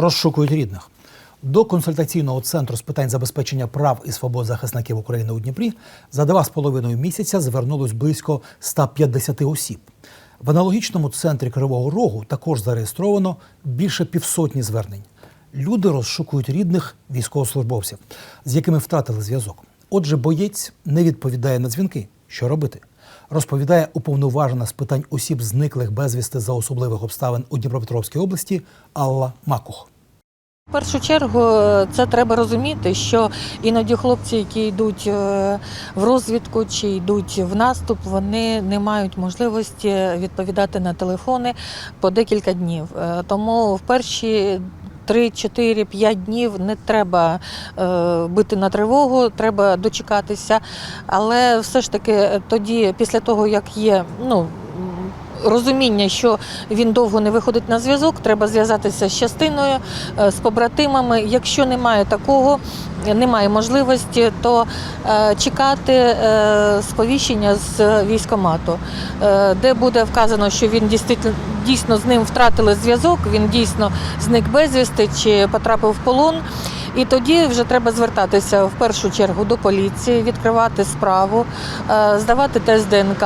розшукують рідних. До консультаційного центру з питань забезпечення прав і свобод захисників України у Дніпрі за два з половиною місяця звернулось близько 150 осіб. В аналогічному центрі Кривого Рогу також зареєстровано більше півсотні звернень. Люди розшукують рідних військовослужбовців, з якими втратили зв'язок. Отже, боєць не відповідає на дзвінки. Що робити? Розповідає уповноважена з питань осіб, зниклих безвісти за особливих обставин у Дніпропетровській області Алла Макух. В першу чергу це треба розуміти, що іноді хлопці, які йдуть е, в розвідку чи йдуть в наступ, вони не мають можливості відповідати на телефони по декілька днів. Е, Тому в перші 3, 4, 5 днів не треба е, бити на тривогу, треба дочекатися. Але все ж таки тоді, після того, як є, ну. Розуміння, що він довго не виходить на зв'язок, треба зв'язатися з частиною, е, з побратимами. Якщо немає такого, немає можливості, то е, чекати е, сповіщення з військомату, е, де буде вказано, що він дійсно з ним втратили зв'язок, він дійсно зник безвісти чи потрапив в полон. І тоді вже треба звертатися в першу чергу до поліції, відкривати справу, е, здавати тест ДНК.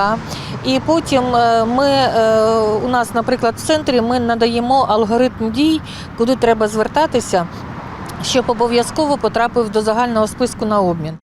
І потім е, ми е, у нас, наприклад, в центрі ми надаємо алгоритм дій, куди треба звертатися, щоб обов'язково потрапив до загального списку на обмін.